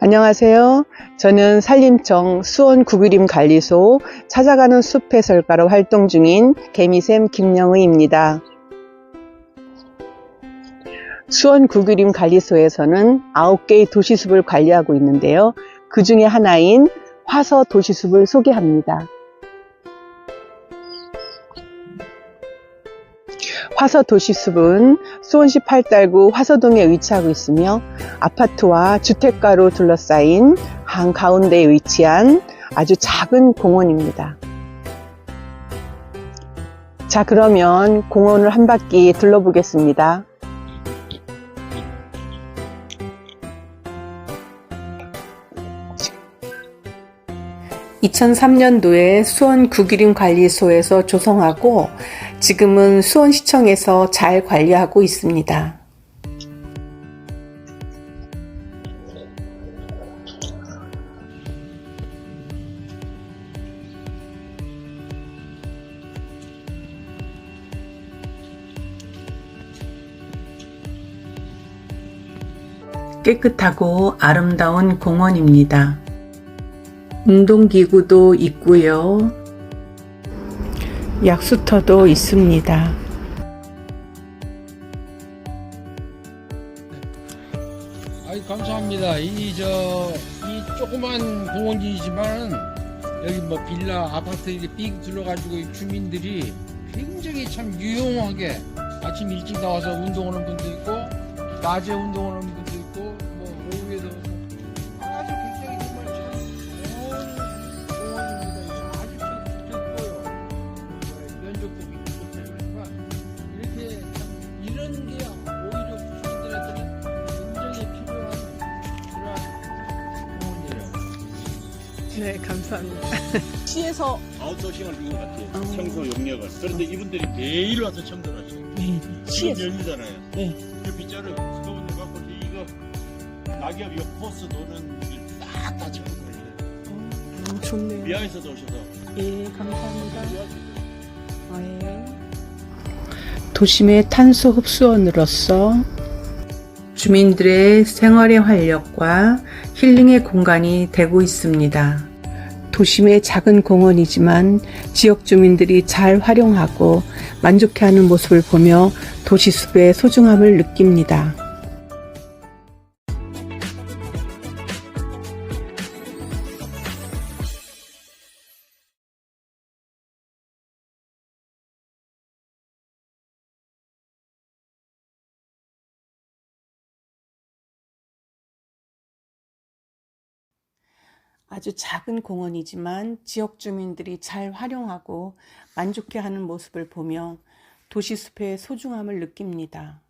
안녕하세요. 저는 산림청 수원 구그림 관리소 찾아가는 숲 해설가로 활동 중인 개미샘 김영의입니다. 수원 구그림 관리소에서는 9개의 도시숲을 관리하고 있는데요. 그 중에 하나인 화서 도시숲을 소개합니다. 화서 도시숲은 수원시 팔달구 화서동에 위치하고 있으며 아파트와 주택가로 둘러싸인 한가운데에 위치한 아주 작은 공원입니다. 자, 그러면 공원을 한 바퀴 둘러보겠습니다. (2003년도에) 수원 구기림 관리소에서 조성하고 지금은 수원시청에서 잘 관리하고 있습니다. 깨끗하고 아름다운 공원입니다. 운동기구도 있고요. 약수터도 있습니다. 아이 감사합니다. 이 저 이 조그만 공원이지만 여기 뭐 빌라 아파트 이렇게 삥 둘러가지고 이 주민들이 굉장히 참 유용하게 아침 일찍 나와서 운동하는 분도 있고 낮에 운동하는 네, 감사합니다. 시에서 아웃소싱을 준것 같아요. 어. 청소 용역을. 그런데 이분들이 매일 와서 청소를. 네, 이거 시에서 면이잖아요. 네. 이 빗자루 수도원 갖고 이거 낙엽 요 코스 도는 딱다 청소를 해요. 어, 좋네요. 미아에서도 오셔서. 예, 감사합니다. 아, 예. 도심의 탄소 흡수원으로서 주민들의 생활의 활력과 힐링의 공간이 되고 있습니다. 도심의 작은 공원이지만 지역 주민들이 잘 활용하고 만족해하는 모습을 보며 도시숲의 소중함을 느낍니다. 아주 작은 공원이지만 지역 주민들이 잘 활용하고 만족해하는 모습을 보며 도시숲의 소중함을 느낍니다.